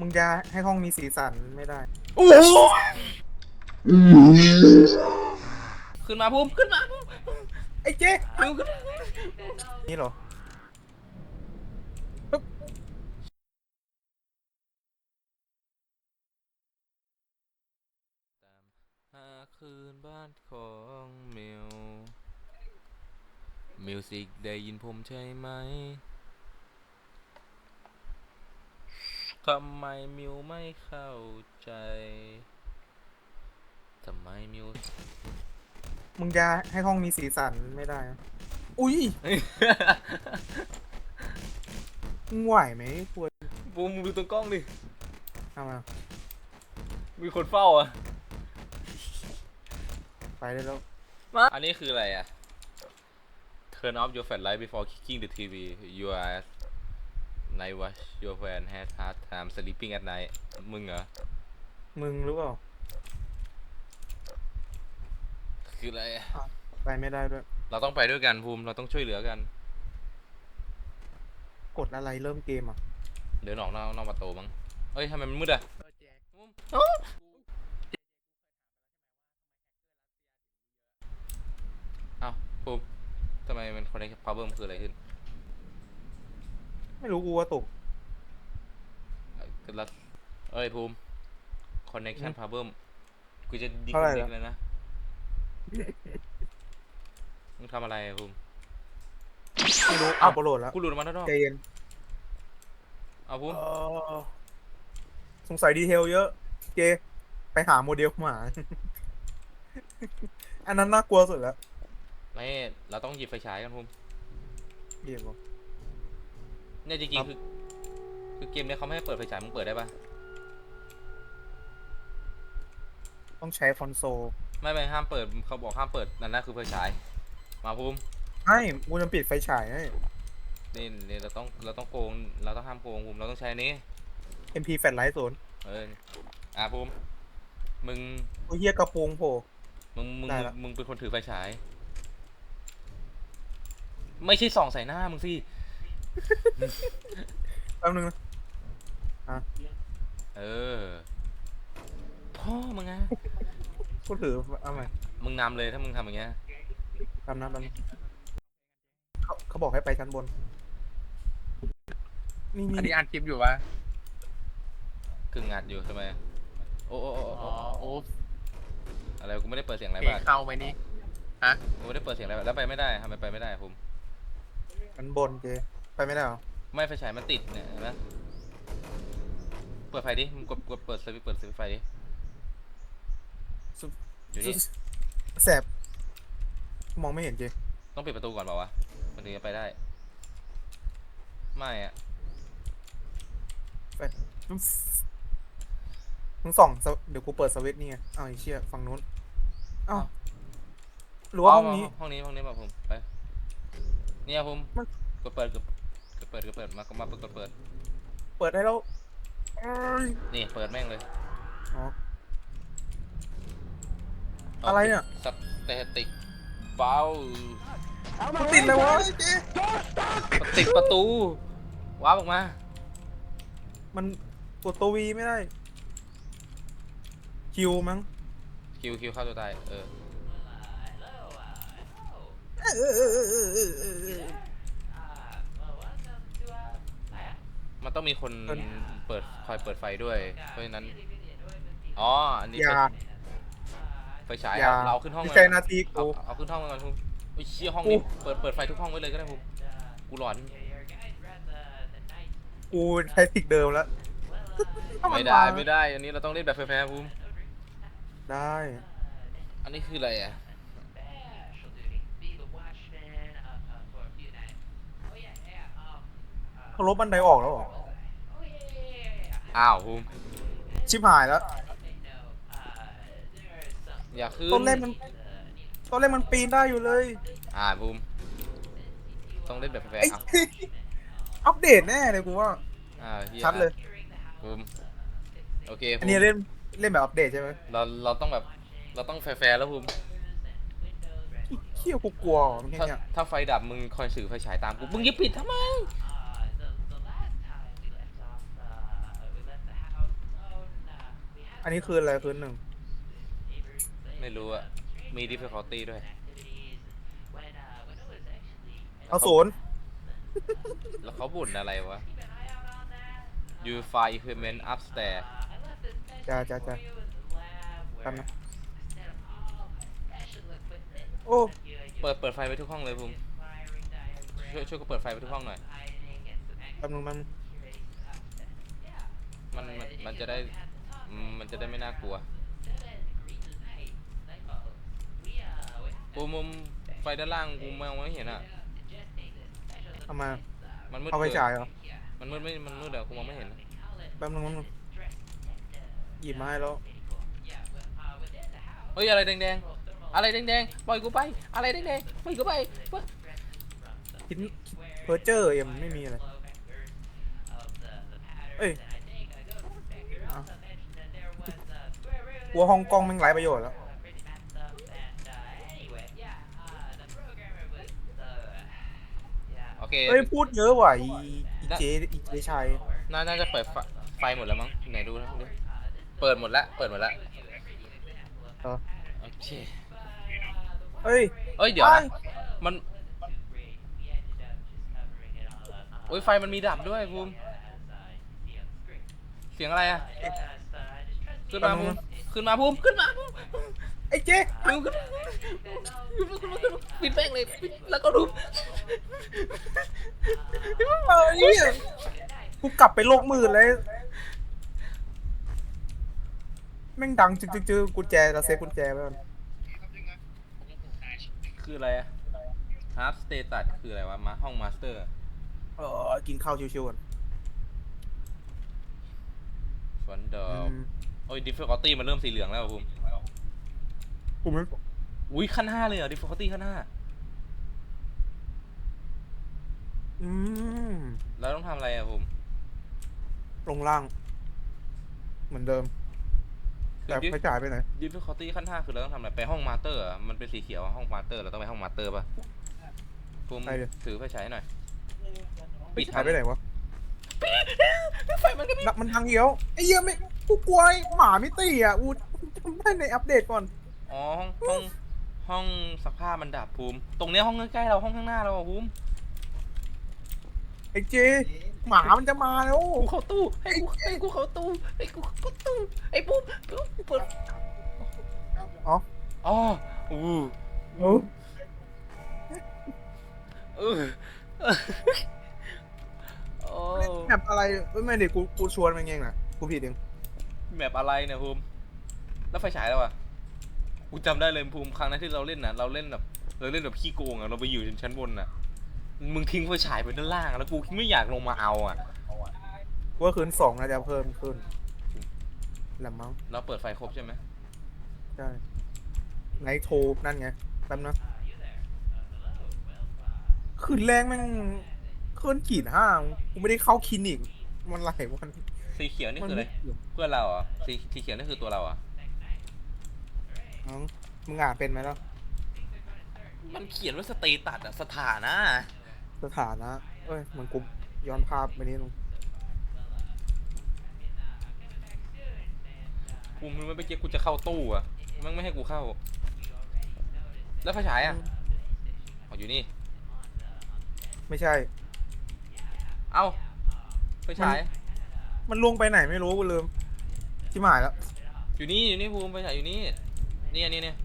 มึงจะให้ห้องมีสีสันไม่ได้ โอ้โหขึ้นมาภูมิขึ้นมาภูมิไอ้เจ๊ภูมิขึ้นมานี่เหรอ หาคืนบ้านของมิวมิวสิกได้ยินผมใช่ไหม ทำไมมิวไม่เข้าใจ ทำไมมิว มึงจะให้ห้องมีสีสันไม่ได้นะอุ้ยมึงไหวไหมควรบูมมึงดูตรงกล้องดิ ทำมามีคนเฝ้าอะ ไปได้แล้ว อันนี้คืออะไรอะ Turn off your flashlight before kicking the TV you are night watch your fan has hard time sleeping at night มึงเหรอ มึงหรือเปล่าคืออะไรอะไปไม่ได้ด้วย เราต้องไปด้วยกันภูมิ เราต้องช่วยเหลือกัน กดอะไรเริ่มเกมอะ เดินออกนอกนอกประตูมั้งเอ้ยทำไมมันมืดอะเอ้าภูมิทำไมมัน connect problem คืออะไรขึ้น ไม่รู้กูว่าตกเอ้ยก็แล้วเอ้ยภูมิ connection อืม problem กูจะดิเท่าไหร่คล่ะ เลยนะ มึงทำอะไรอะภูมิ ไม่รู้เอ้าเอาโปรโหลดแล้วกูหลุดออกมาด้านนอกใจเย็นเอาภูมิ เอ่อสงสัยดีเทลเยอะ เจ ไปหาโมเดลมา อันนั้นน่ากลัวสุดแล้วไม่ เราต้องหยิบไฟฉายกันภูมิ เรียกว่า เนี่ยจริครังบๆคือคือเกมเนี้ยเขาไม่ให้เปิดไฟฉายมึงเปิดได้ปะต้องใช้คอนโซลไม่ไม่ห้ามเปิดเขาบอกห้ามเปิดนั่นนะคือไฟฉาย มาภูมิใช่กูจะปิดไฟฉายให้นี่นี่เราต้องเราต้องโกงเราต้องห้ามโกงภูมิเราต้องใช้อันนี้ MP แฟลชไลท์โซนเอออะภูมิมึงโอ้ยเฮียกระโปรงโผล่ มึงมึงได้มึงละ มึงเป็นคนถือไฟฉาย ไม่ใช่ส่องใส่หน้ามึงสิ แป๊บนึงนะเออ พ่อมึงอะกูถือเอาใหม่มึงนำเลยถ้ามึงทำอย่างเงี้ย ทำนะแป๊บนึงเขาเขาบอกให้ไปชั้นบน นี่อันนี่นี้อ่านคลิปอยู่ปะกึ่งอัดอยู่ทำไมโอ้โอ้โอ้อ๋โอ้อโอ้อะไรกูไม่ได้เปิดเสียงอะไรเพลบ้างงเข้าไหมนี่กูไม่ได้เปิดเสียงอะไรบ้างแล้วไปไม่ได้ทำไมไปไม่ได้ภูมิชั้นบนเจ ไปไม่ได้เหรอ ไม่ไฟฉายมันติดเนี่ยเห็นไหมเปิดไฟดิมึงกดกดเปิดสวิตช์เปิดสวิตช์ไฟดิสุอยู่นี่แสบ มองไม่เห็นเจต้องปิดประตูก่อนเปล่าวะมันถึงจะไปได้ ไม่อะมึงส่องสวเดี๋ยวกูเปิดสวิตช์นี่ไงอ้าวไอ้เชี่ยฝั่งนู้นอ้าวหรือว่าห้องนี้ห้องนี้ห้องนี้มาผมไปเนี่ยผมมัน กดเปิดกดกด เปิดกดเปิดมาก็มาเปิดกดเปิด เปิดได้แล้วเอ้ยนี่เปิดแม่งเลยอ๋อ อะไรเนี่ย สเตติกเบามันติดเลยวะเจติดประตูว้าบออกมา มันกดตัววีไม่ได้ คิวมั้ง คิวคิวเข้าตัวตายเออ มันต้องมีคนเออเปิดคอยเปิดไฟด้วย เพราะฉะนั้น อ๋อ อันนี้อย่า ไฟฉายอย่าเอาเราขึ้นห้องไม่เลยใช่หนาทีเอากูเอาขึ้นห้องมาก่อนคุณอุ้ยเชี่ยห้องกูนี้ เปิดเปิดไฟทุกห้องไว้เลยก็ได้คุณกูหลอน กูใช้ทิกเดิมแล้วถ้าไม่นได้มาไม่ได้ อันนี้เราต้องเล่นแบบแฟร์ๆภูมิได้ อันนี้คืออะไรอะ เขาลบบันไดออกแล้วเหรออ้าวภูมิชิบหายแล้ว อย่าขึ้นต้นเล่นมันต้นเล่นมันปีนได้อยู่เลยอ่าภูมิต้องเล่นแบบแฟร์ไอ้ๆอะอัปเดตแน่เลยกูว่า อ่าหี้ชัดเลย ภูมิโอเคอัภูนมินี้เล่นเล่นแบบอัปเดตใช่ไหมเราเราต้องแบบเราต้องแฟร์ๆแล้วภูมิ เขี้ยวกูกลัวเหรอมันแค่ถ้าเนี้ยถ้าไฟดับมึงคอยสื่อไฟฉายตามกู มึงอยิบปิดทำไม อันนี้คืนอะไรคืนหนึ่งไม่รู้อะมี difficulty ด้วย เอาศูนย์แล้วเขาบ่นอะไรวะ you find equipment upstairs จ้าจ้าจ้าทำนะโอ้เปิดเปิดไฟไปทุกห้องเลยภูมิช่วยช่วยก็เปิดไฟไปทุกห้องหน่อยแป๊บนึงแป๊บนึงมันมันมันจะได้ อืมมันจะได้ไม่น่ากลัวภูมิมุมไฟด้านล่างกูมองไม่เห็นอะ เอามา มันมืดเอาไปกินฉายเหรอ มันมืดไม่มันมืดอะกูมองไม่เห็นแป๊บนึงแป๊บนึงหยิบมาให้แล้ว เฮ้ยอะไรแดงๆ อะไรแดงๆ ปล่อยกูไป อะไรแดงๆ ปล่อยกูไปปล่อยคิดเพอร์เจอร์เอ็มไม่มีอะไร เอ้ยเอาก ลัวฮ่องกงแม่งไร้ประโยชน์แล้ว โอเค เอ้ยพูดเยอะว่ะอีอีเจอีเจชัยน่าน่าจะเปิดไฟไฟหมดแล้วมั้งไหนดูนะดูเปิดหมดละ เปิดหมดละเออโอเคเอ้ยเอ้ยเดี๋ยวนะไปมันโอ้ยไฟมันมีดับด้วยภูมิเสียงอะไรอะ ขึ้นมาภูมิขึ้นมาภูมิขึ้นมาภูมิไอ้เจภูมิขึ้นมาขึ้นมาขึ้นมาขึ้นมาปิดแป้งเลยปิดแล้วก็ดูเออเนี่ยกูกลับไปโลกมืดเลย แม่งดังจึ๊กจึ๊กจึ๊กกุญแจเราเซฟกุญแจไว้ก่อนคืออะไรอะฮาร์ s สเตตัสคืออะไรวะมาห้องมาสเตอร์เออกินข้าวชิวๆก่อนฟันดอ อืมโอ้ย difficulty มันเริ่มสีเหลืองแล้วอะภูมิกูไม่อุ้ยขั้นห้าเลยเหรอ difficulty ขั้นห้าอืมแล้วต้องทำอะไรอะภูมิลงล่าง เหมือนเดิมคือแต่ดิไฟฉายไปไหน difficulty ขั้นห้าคือเราต้องทำอะไรไปห้องมาสเตอร์อะมันเป็นสีเขียวอะห้องมาสเตอร์เราต้องไปห้องมาสเตอร์ป่ะภูมิไปดิถือไฟฉายหน่อยไฟฉายไปไหนวะไฟมันก็มีนักมันทางเดียวไอ้เหี้ยไม่ กูกลัวไอ้หมาไม่ตีอะกูจำได้ในอัปเดตก่อน อ๋อห้องห้องห้องซักผ้ามันดับภูมิ ตรงเนี้ยห้องใกล้ๆเราห้องข้างหน้าเราอะภูมิไอ้เจ หมามันจะมาแล้วกูเข้าตู้ให้กูให้กูเข้าตู้ให้กูเข้าตู้ไอ้ปุ๊บปุ๊บเปิดอ๋ออ๋ออู้เออเออโอ้ แบบอะไรไม่ไม่ดิกูกูชวนมันเองน่ะกูผิดเอง แมปอะไรเนี่ยภูมิแล้วไฟฉายแล้วอะกูจำได้เลยภูมิครั้งนั้นที่เราเล่นน่ะเราเล่นแบบเราเล่นแบบขี้โกงอะเราไปอยู่ชั้นบนน่ะมึงทิ้งไฟฉายไปด้านล่างอะแล้วกูไม่อยากลงมาเอาอะกูว่าคืนสองนะจะเพิ่มขึ้นแหละมั้งเราเปิดไฟครบใช่ไหมใช่ไนท์โทรนั่นไงแป๊บนะคืนแรงแม่งคืนขีดห้ากูไม่ได้เข้าคลินิกมันหลายวัน สีเขียวนี่มัคืออะไรม่เกี่ยวเพื่อนเราเหรอะสีสีเขียวนี่คือตัวเราเหรอะเอ้ามึงอ่านเป็นไหมล่ะมันเขียนว่าสเตตัสอะสถานะ สถานะเอ้ยเหมือนกูย้อนภาพไปนิดนึงกูมึงไม่ไปเกี้กูจะเข้าตู้อะมันไม่ให้กูเข้า แล้วไฟฉายอะอ๋ออยู่นี่ ไม่ใช่ เอ้าไฟฉาย มันลวงไปไหนไม่รู้กูลืมที่หมายแล้วอยู่นี่อยู่นี่ภูมิไฟฉายอยู่นี่นี่อันนี้เนี่ย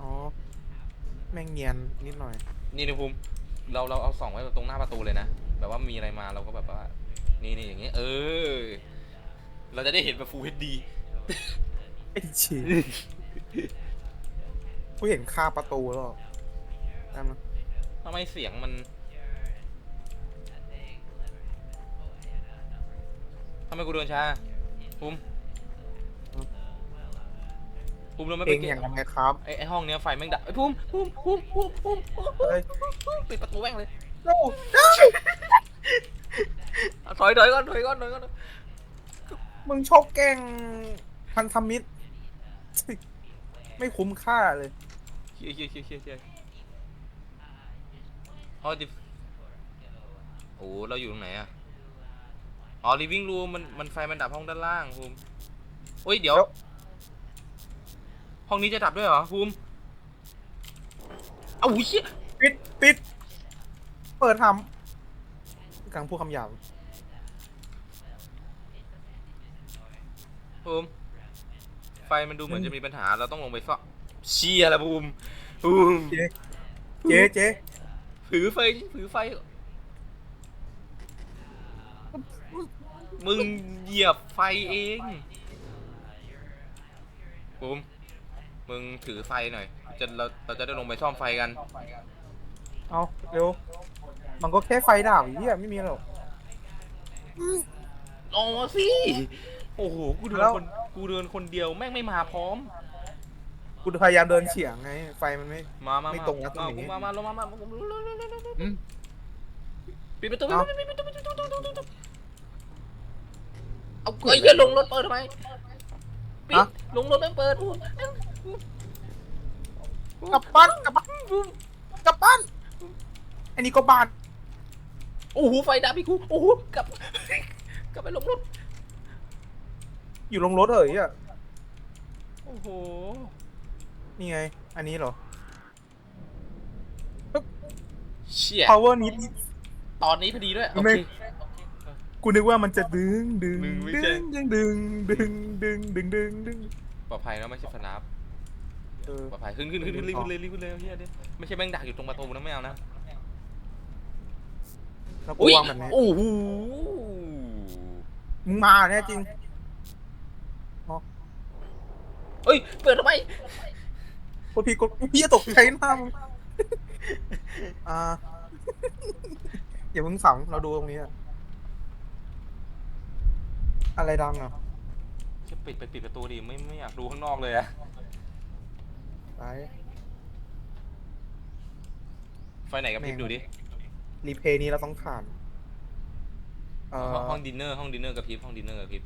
อ๋อแม่งเนียนนิดหน่อย นี่นี่ภูมิเราเราเอาส่องไว้ตรงหน้าประตูเลยนะแบบว่ามีอะไรมาเราก็แบบว่า นี่นี่อย่างเงี้ยเออ เราจะได้เห็นแบบ Full HD ไอ้ชีกูเห็นคาประตูแล้วนั่นนะทำไมเสียงมัน ทำไมกูเดินช้าภูมิภูมิเราไม่เอไปงเก็อบย่างไรครับ ไอ้ไอ้ห้องเนี้ยไฟแม่งดับไอ้ภูมิภูมิภูมิภูมิภูมิภูมิเฮ้ยปิดประตูแม่งเลยโอ้เอาถอยถอยก่อนถอยก่อนถอยก่อนมึงชอบแกล้งพันธมิตร ไม่คุ้มค่าเลย เชี่ยเชี่ยเชี่ยเชี่ยเชี่ยอ๋อดิโอ้เราอยู่ตรงไหนอะ อ๋อ living room มันมันไฟมันดับห้องด้านล่างภูมิโอ้ยเดี๋ยว แล้ว ห้องนี้จะดับด้วยเหรอภูมิเอาเชี่ยปิดปิด เปิดทำกลางพูดคำหยาบภูมิไฟมันดูเหมือนจะมีปัญหาเราต้องลงไปซ่อมเชี่ยละภูมิภูมิเจ๊เจ๊เจ๊ถือไฟถือไฟ มึงเหยียบไฟเองภูมิมึงถือไฟหน่อย จะเราเราจะได้ลงไปซ่อมไฟกัน เอาเร็ว มันก็แค่ไฟดาบเหี้ยไม่มีหรอก ลงมาสิ โอ้โห กูเดิแล้นวคน กูเดินคนเดียวแม่งไม่มาพร้อม กูพยายามเดินเฉียงไง ไฟมันไม่ มามาไม่มาตรงนะตรงมานี้มามาลงมามามามาอืมปิดประตูเอาปิดประตูปิดประตูปิดประตูปิดประตู เอาเอ้ยอย่าลงรถเปิดทำไมปิดฮะ ลงรถไม่เปิดกลับบ้านกลับบ้านกลับบ้านอันนี้ก็บ้านโอ้โหไฟดับอีกกูโอ้โหกลับกลับไปลงรถอยู่ลงรถเหรอเหี้ยโอ้โหนี่ไง อันนี้เหรอ เชี่ย power need ตอนนี้พอดีด้วยโอไม่ เค กูนึกว่ามันจะดึงดึงมึงไม่ดึใช่งดึงดึงดึงดึงดึงดึงดึงปลอดภัยแล้วไม่ใช่ฟนาฟเออปลอดภัยขึ้นขึ้นขึ้นขึ้นรีบขึ้นเลยรีบขึ้นเลยเฮียดิไม่ใช่แม่งดักอยู่ตรงประตูนะไม่เอานะแล้วกูวางแบบนี้โอ้โหมึงมาแน่จริงเอ้ยเปิดทำไมกดพี่กดพี่จะตกใจหน้ามึงอ่าอย่าเพิ่งฝังเราดูตรงนี้อะ อะไรดังอะจะปิดไปปิดประตูดิไม่ไม่อยากดูข้างนอกเลยอะไปไฟไหนกับพริบดูดิรีเพย์นี้เราต้องผ่านเอ่อห้องห้องดินเนอร์ห้องดินเนอร์กับพริบห้องดินเนอร์กับพริบ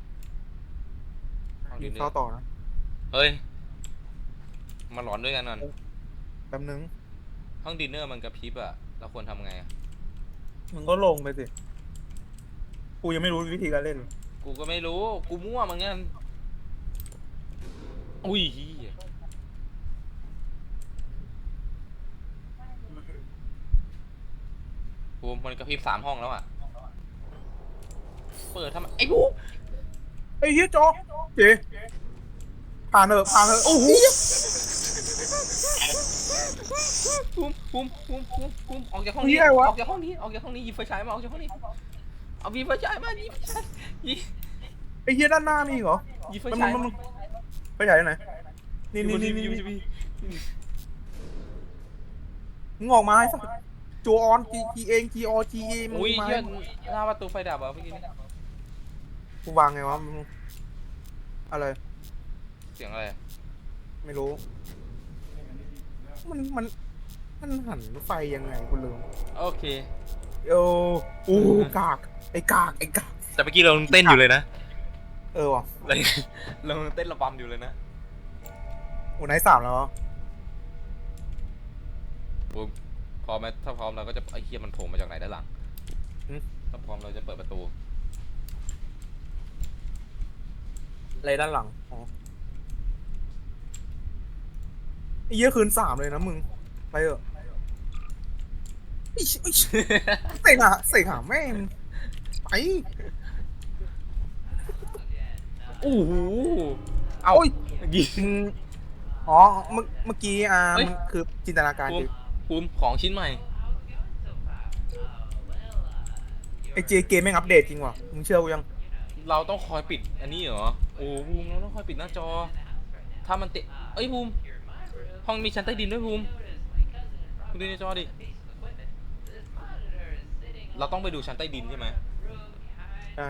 ห้องยืดินนเนอเข้าร์ต่อนะเฮ้ยมาหลอนด้วยกันก่อนแป๊บนึงห้องดินเนอร์มันกับพริบอะเราควรทำไงอะมึงก็ลงไปสิกูยังไม่รู้วิธีการเล่น กูก็ไม่รู้ กูมั่วเหมือนกันอุ้ยเหี้ยกูมันกระพริบสามห้องแล้วอะเปิดทำไมไอ้กูไอ้เหี้ยโจเจ๊ผ่านเถอะผ่านเถอะโอ้โหปุ้มปุ้มปุ้มปุ้มปุ้มออกจากห้องนี้เหี้ยวะออกจากห้องนี้ ออกจากห้องนี้หยิบไฟฉายมาออกจากห้องนี้ เอาหยิบไฟฉายมาหยิบไฟฉายหยิบไอ้เหี้ยด้านหน้ามีอีกเหรอหยิบไฟมันฉายมันมามันไปฉายไหนนี่นี่นี่หยิบนี่หยิบหยิบหยิบมึงออกมาให้สักโจออนจีจีเองจีออจีเอมึงอุ้ยมาเหี้ยหน้าประตูไฟดับเหรอเมื่อกี้นี้กูวางไงวะมึงอะไรเสียงอะไรไม่รู้ มันมันมันหันไฟยังไงกูลืมโอเคโอ้อู้กาก ไอ้กากไอ้กากแต่เมื่อกี้เราเต้นอยู่เลยนะเออว่ะเราเราเต้นระบำอยู่เลยนะโอ้ไนท์สามแล้วเหรอปุ๊บพร้อมไหมถ้าพร้อมเราก็จะไอ้เฮียมันโผล่มาจากไหนด้านหลังถ้าพร้อมเราจะเปิดประตูอะไรด้านหลังอ๋อไอ้เหี้ยคืนสามเลยนะมึงไปเถอะไอ้เหี้ยไอ้เหี้ยเสกหาเสกหาแม่งไป โอ้โหเอาโอ้ยยิงมึงอ๋อเมื่อเมื่อกี้อ่าเฮ้ยมันคือจินตนาการภูจริมิงภูมิของชิ้นใหม่ ไอ้เจเกมแม่งอัปเดตจริงว่ะมึงเชื่อกูยัง เราต้องคอยปิดอันนี้เหรอ โอ้ภูมิเราต้องคอยปิดหน้าจอ ถ้ามันเตะเอ้ยภูมิห้องมีชั้นใต้ดินด้วยภูมิคุณดูในจอดิ เราต้องไปดูชั้นใต้ดินใช่ไหม ใช่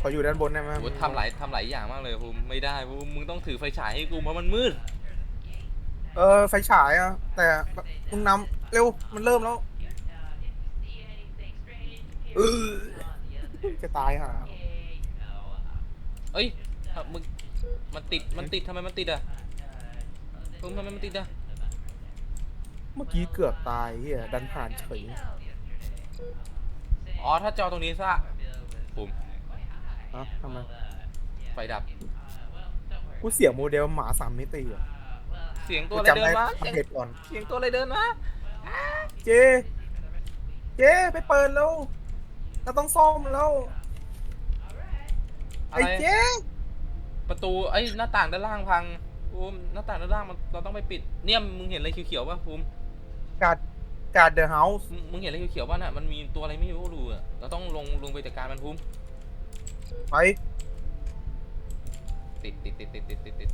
ขออยู่ด้านบนได้ไหมโอ้ทำหลายทำหลายอย่างมากเลยภูมิไม่ได้ภูมิมึงต้องถือไฟฉายให้กูเพราะมันมืด เออไฟฉายอะ แต่มึงนำเร็วมันเริ่มแล้วเออจะตายห่าเอ้ยอะมึงมันติดมันติดทำไมมันติดอะภูมิทำไมมันติดอะเมื่อกี้เกือบตายเฮียดันผ่านเฉย อ๋อ ถ้าจอตรงนี้ซะภูมิฮะทำไมไฟดับ กูเสียโมเดลหมาสามมิติอะเสียงตัวกูอะไรจำเดิได้นมาอัเสียปงเดตก่อนเสียงตัวอะไรเดินมาเจ เจไปเปิดแล้วเราต้องซ่อมแล้วอะไอ้ไรเจ ประตูไอ้ยหน้าต่างด้านล่างพังภูมิหน้าต่างด้านล่างมันเราต้องไปปิด เนี่ยมึงเห็นอะไรเขียวๆป่ะภูมิการ การเดอะเฮาส์มึงมึงเห็นอะไรเขียวๆป่ะน่ะมันมีตัวอะไรไม่รู้รู้อะเราต้องลงลงไปจัดการมันภูมิไปติดติดติดติดติดติดติด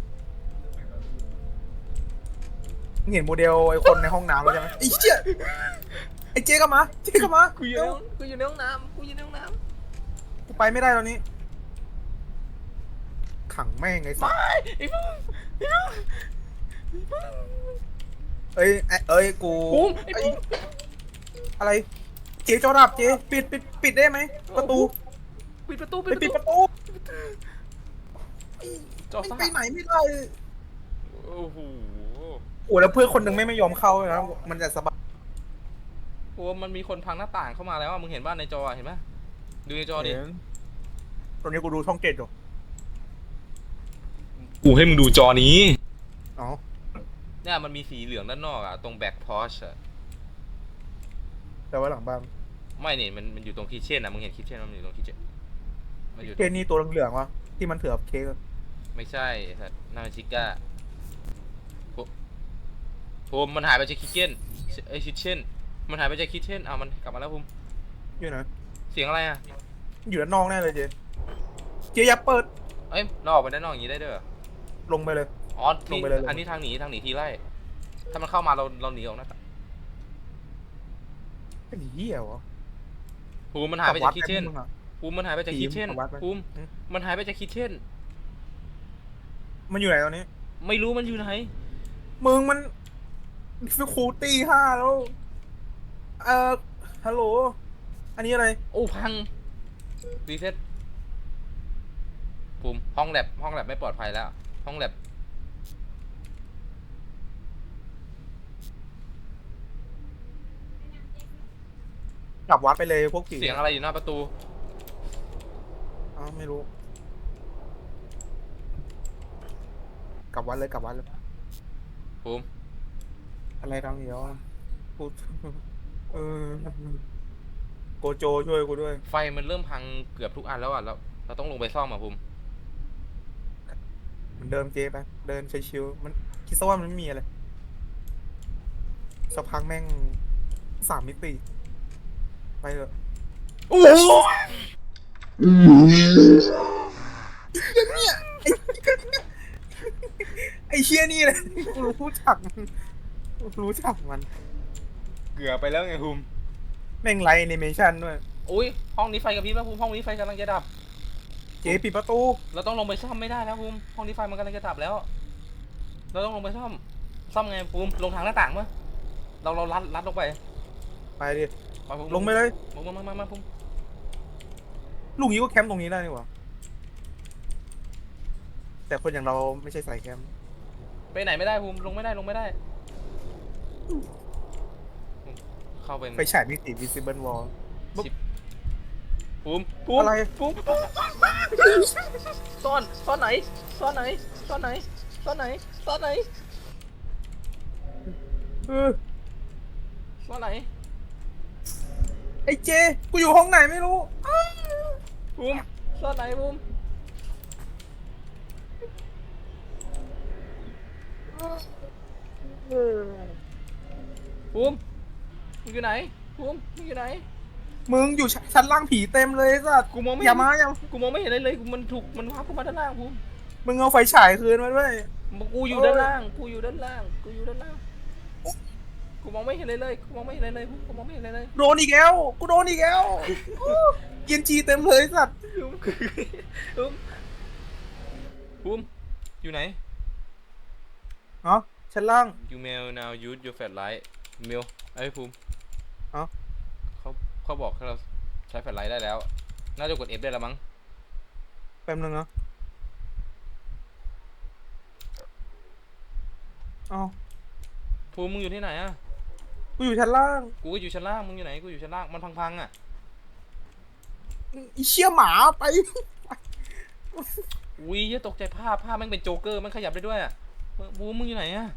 มึงเห็นโมเดลไอ้คนในห้องน้ำแล้วใช่ไหมไอ้เจี๊ยไอ้เจก็มาเจก็มากูอยู่ในห้องกูอยู่ในห้องน้ำกูอยู่ในห้องน้กูไปไม่ได้ตอนนี้ ขังแม่งไอ้ำสัสไม่ไอ้ภูมิไอ้ภูมิไอ้ภูมิ เอ้ยไอ้เอ้ยกูภูมิไอ้ภูมิอะไรเจจอดับเจปิดปิดปิดได้ไหมประตูปิดประตูไปปิดปิดปประระตูตูจอไม่ซ่าไปไหนไม่ได้โอ้โหโอ้แล้วเพื่อนคนหนึ่งไม่ไม่ยอมเข้าเลยนะมันจะสบายโอ้มันมีคนพังหน้าต่างเข้ามาแล้วอะมึงเห็นบ้านในจออะเห็นปะดูในจอดิตอนนี้กูดูช่องเจ็ดอยู่กูให้มึงดูจอนี้ อ๋อ เนี่ยมันมีสีเหลืองด้านนอกอะตรงแบ็คพอชอะแต่ว่าหลังบ้านไม่เนี่ยมันมันอยู่ตรงคิทเช่นอะมึงเห็นคิทเช่นมันอยู่ตรงคิทเช่นมันอยู่ตเครงนี่ตัวเหลืองๆวะที่มันเถือบเค้กอะไม่ใช่ไอ้สัตว์นั่นมันชิก้าโพโพมมันหายไปจากคิทเช่นไอคิทเช่นมันหายไปจากคิทเช่นอ้าวมันกลับมาแล้วภูมิอยู่ไหนเสียงอะไรอะอยู่ด้านนอกแน่เลยเจเจอย่าเปิดเอ้ยเราออกไปด้านนอกอย่างนี้ได้ด้วยเหรอลงไปเลย อ๋อลที่งไปเลยอันนี้ทางหนีทางหนีทีไล่ ถ้ามันเข้ามาเราเราหนีออกหน้าต่างเป็นเหี้ยวะภูมิมันหายไปจากคิทเช่นมึงอะ ภูมิมันหายไปจากผีคิทเช่นของวัดไหม ภูมิอืมมันหายไปจากคิทเช่น มันอยู่ไหนตอนนี้ ไม่รู้มันอยู่ไหน มึงมันฟิคูตี้ห้าแล้ว เอ่อฮัลโหล อันนี้อะไร โอ้พังรีเซ็ตภูมิห้องแลบห้องแลบไม่ปลอดภัยแล้ว ห้องแลบ กลับวัดไปเลยพวกผีเสียงอะไรอยู่หน้าประตู อ้าวไม่รู้ กลับวัดเลยกลับวัดเลยภูมิอะไรทางเดียวอะพูดเออโกโจช่วยกูด้วย ไฟมันเริ่มพังเกือบทุกอันแล้วอะเราเราต้องลงไปซ่อมอะภูมิเหมือนเดิมเจไปเดินชิวๆมันคิดซะว่ามันไม่มีอะไรสักพักแม่งสามมิติ ไปเถอะโอ้โหไอ้เชี่ยนี่เลยกูรู้จักมันกูรู้จักมันเกือบไปแล้วไงภูมิแม่งไลท์แอนิเมชันด้วยอุ้ยห้องนี้ไฟกระพริบแล้วภูมิห้องนี้ไฟกำลังจะดับ เจปิดประตูเราต้องลงไปซ่อมไม่ได้แล้วภูมิห้องนี้ไฟมันกำลังจะดับแล้ว เราต้องลงไปซ่อมซ่อมไงภูมิลงทางหน้าต่างมั้ยเราเราลัดลัดลงไป ไปดิ ไปภูมิลงไปเลย มามามามาภูมิลูกนี้ก็แคมป์ตรงนี้ได้นี่หว่า แต่คนอย่างเราไม่ใช่สายแคมป์ไปไหนไม่ได้ภูมิลงไม่ได้ลงไม่ได้ เข้าเป็นไฟฉายมิติ visible wall ภูมิภูมิอะไรภูมิซ่อนซ่อนไหนซ่อนไหนซ่อนไหนซ่อนไหนซ่อนไหนเออซ่อนไหนไอ้เจ กูอยู่ห้องไหนไม่รู้ภูมิซ่อนไหนภูมิภูมิมึงอยู่ไหนภูมิมึงอยู่ไหน มึงอยู่ชชั้นล่างผีเต็มเลยสัตว์กูมองไม่อย่ามาเห็นอย่ากูมองไม่เห็นอะไรเลยกูมันถูกมันพับกูมาด้านล่างภูมิมึงเอาไฟฉายคืนมาด้วย กูอยู่เอ้ยด้านล่าง กูอยู่ด้านล่าง กูอยู่ด้านล่าง กูมองไม่เห็นอะไรเลยกูมองไม่เห็นอะไรเลยภูมิกูมองไม่เห็นอะไรเลยโดนอีกแล้วกูโดนอีกแล้วเกียนจีเต็มเลยสัตว์ภูมิภูมิภูมิอยู่ไหน เนาะชั้นล่าง you may now use your flashlight เมลไอ้ยภูมิเอ้า เขาเขาบอกให้เราใช้แฟลชไลท์ได้แล้ว น่าจะกด F ได้แล้วมั้ง แป๊บนึงนะเอ้าภูมิมึงอยู่ที่ไหนอะ กูอยู่ชั้นล่างกูก็อยู่ชั้นล่างมึงอยู่ไหนกูอยู่ชั้นล่างมันพังๆอะอีเชี่ยหมาไปอุ้ยเหี้ยตกใจผ้าผ้าแม่งเป็นโจ๊กเกอร์มันขยับได้ด้วยอะมึงบูมมึงอยู่ไหนอะ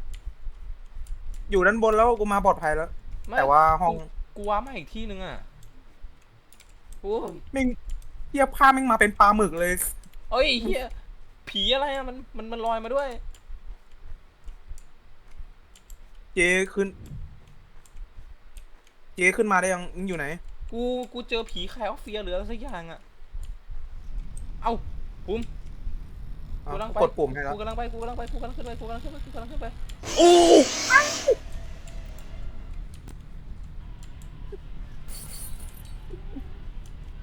อยู่ด้านบนแล้วกูมาปลอดภัยแล้ว ไม่แต่ว่าห้องกูกูว้ามาอีกที่หนึ่งอะโอ้แม่งเทียบผ้าแม่งมาเป็นปลาหมึกเลย เอ้ยเฮียผีอะไรอะมันมันมันลอยมาด้วย เจขึ้น เจขึ้นมาได้ยังมึงอยู่ไหน กูกูเจอผีไคลออฟเฟียหรืออะไรสักอย่างอะ เอ้าปุ้มอะกูกำลังไปกดปุ่มให้แล้วกูกำลังไปกูกำลังไปกูกำลังขึ้นไปกูกำลังขึ้นไปกูกำลังขึ้นไปโอ้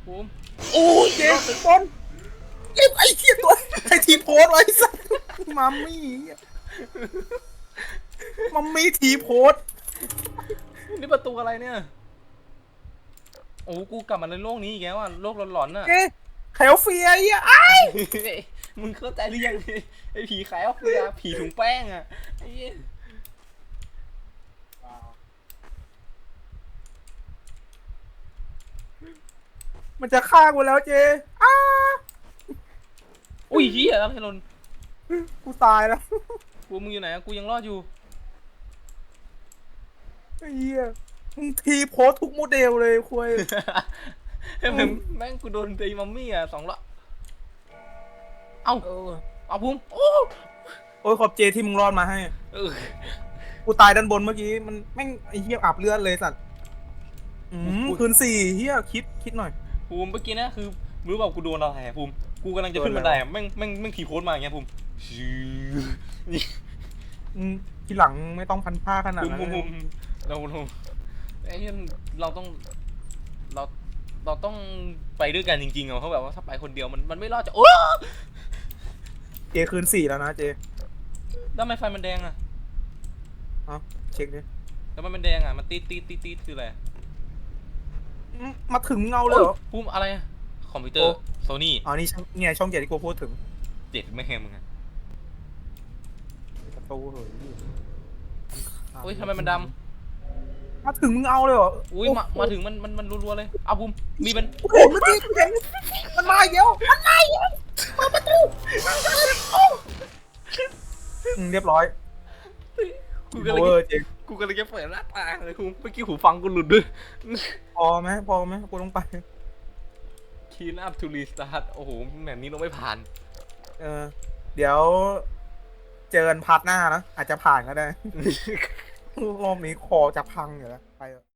ปุ้มโอ้เจบนเก็บไอ้เหี้ยตัวไอ้ทีโพสไว้สัสมัมมี่มัมมี่ทีโพส นี่ประตูอะไรเนี่ย โอ้กูกลับมาในโลกนี้อีกแล้วอะโลกหลอนๆน่ะเจไคลเฟียไอ้เหี้ยอ้ามึงเข้าใจหรือยังไอ้ผีไคลออฟเฟียผีถุงแป้งอะไอ้เหี้ยมันจะฆ่ากูแล้วเจอ้าอุ้ยเฮียอะไรหล่นกูตายแล้ว กูมึงอยู่ไหนอะกูยังรอดอยู่ ไอ้เหี้ยมึงทีโพสทุกโมเดลเลยคุยเฮ้ยแม่งแม่งกูโดนตีมัมมี่อะสองละเอ้าเออเอาพุ่มโอ้โอ้ยขอบเจที่มึงรอดมาให้ เออ กูตายด้านบนเมื่อกี้ มันแม่งไอ้เหี้ยอาบเลือดเลยสัตว์อืมคืนสี่เหี้ยคิดคิดหน่อยภูมิเมื่อกี้นะคือรู้เปล่ากูโดนอะไรอะภูมิกูกำลังจะขึ้นโดนบัอะไรนไดอะแม่งแม่งแม่งขี่โค้ดมาอย่างเงี้ยภูมิชือนี่อืมทีหลังไม่ต้องพันผ้าขนาดภูมินั้นภูมิภูมิ เราเราไอ้เหี้ยเราต้องเราเราต้องไปด้วยกันจริงๆอะเพราะแบบว่าถ้าไปคนเดียวมันมันไม่รอดจะโอ้เจคืนสี่แล้วนะเจแล้วทำไมไฟมันแดงอะเอาเช็คดิแล้วมันเป็นแดงอะมันตีดตีดตีดตีดคืออะไรอะอืมมาถึงเงาเลยเหรอภูมิอะไรอะคอมพิวเตอโอ้ ร์โซนี่อ๋อนี่ช่องเนี่ยช่องเจ็ดที่กูพูดถึงเจ็ดไม่แหงมึงอะประตูเหรอเฮ้ยทำไมมันด มาถึงมึงเอาเลยเหรออุ้ยมามาถึงมันมันมันรัวๆเลยเอาภูมิมีมันกูเห็นเมื่อกี้กูเห็นมันมาอีกแล้วมันมาอีกแล้วเปิดประตูอืมเรียบร้อยกูกำลังโอเวอจะร์เจ๊งกูกำลังจะเปิดหน้าต่างเลยภูมิเมื่อกี้หูฟังกูหลุดด้วยพอไหมพอไหมกูต้องไปคีนอัพทูรีสตาร์ทโอ้โหแบบนี้เราไม่ผ่าน เออ เดี๋ยว เจอกันพาร์ทหน้านะอาจจะผ่านก็ได้ รอบนี้คอจะพังอยู่แล้วไปเถอะ